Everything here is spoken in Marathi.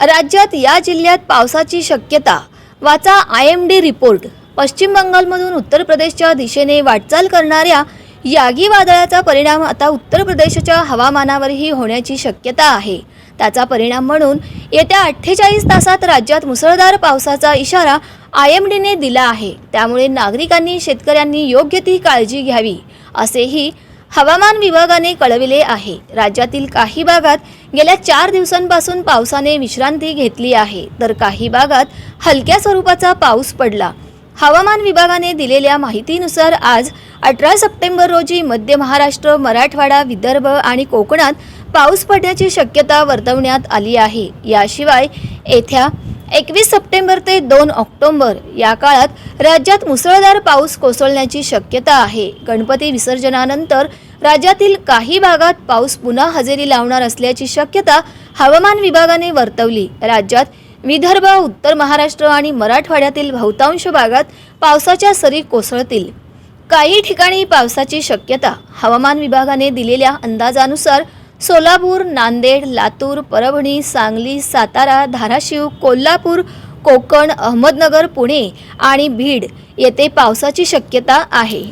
राज्यात या जिल्ह्यात पावसाची शक्यता. वाचा आय एम डी रिपोर्ट. पश्चिम बंगालमधून उत्तर प्रदेशच्या दिशेने वाटचाल करणाऱ्या यागी वादळाचा परिणाम आता उत्तर प्रदेशच्या हवामानावरही होण्याची शक्यता आहे. त्याचा परिणाम म्हणून येत्या अठ्ठेचाळीस तासात राज्यात मुसळधार पावसाचा इशारा आय एम डीने दिला आहे. त्यामुळे नागरिकांनी शेतकऱ्यांनी योग्य ती काळजी घ्यावी असेही हवामान विभागाने कळविले आहे. राज्यातील काही भागात गेल्या चार दिवसांपासून पावसाने विश्रांती घेतली आहे. तर काही भागात हलक्या स्वरूपाचा पाऊस पडला. हवामान विभागाने दिलेल्या माहितीनुसार आज अठरा सप्टेंबर रोजी मध्य महाराष्ट्र मराठवाडा विदर्भ आणि कोकणात पाऊस पडण्याची शक्यता वर्तवण्यात आली आहे. याशिवाय येत्या एकवीस सप्टेंबर ते दोन ऑक्टोबर या काळात राज्यात मुसळधार पाऊस कोसळण्याची शक्यता आहे. गणपती विसर्जनानंतर राज्यातील काही भागात पाऊस पुन्हा हजेरी लावणार असल्याची शक्यता हवामान विभागाने वर्तवली. राज्यात विदर्भ उत्तर महाराष्ट्र आणि मराठवाड्यातील बहुतांश भागात पावसाच्या सरी कोसळतील. काही ठिकाणी पावसाची शक्यता हवामान विभागाने दिलेल्या अंदाजानुसार सोलापूर नांदेड लातूर परभणी सांगली सातारा धाराशिव कोल्हापूर कोकण अहमदनगर पुणे आणि बीड येथे पावसाची शक्यता आहे.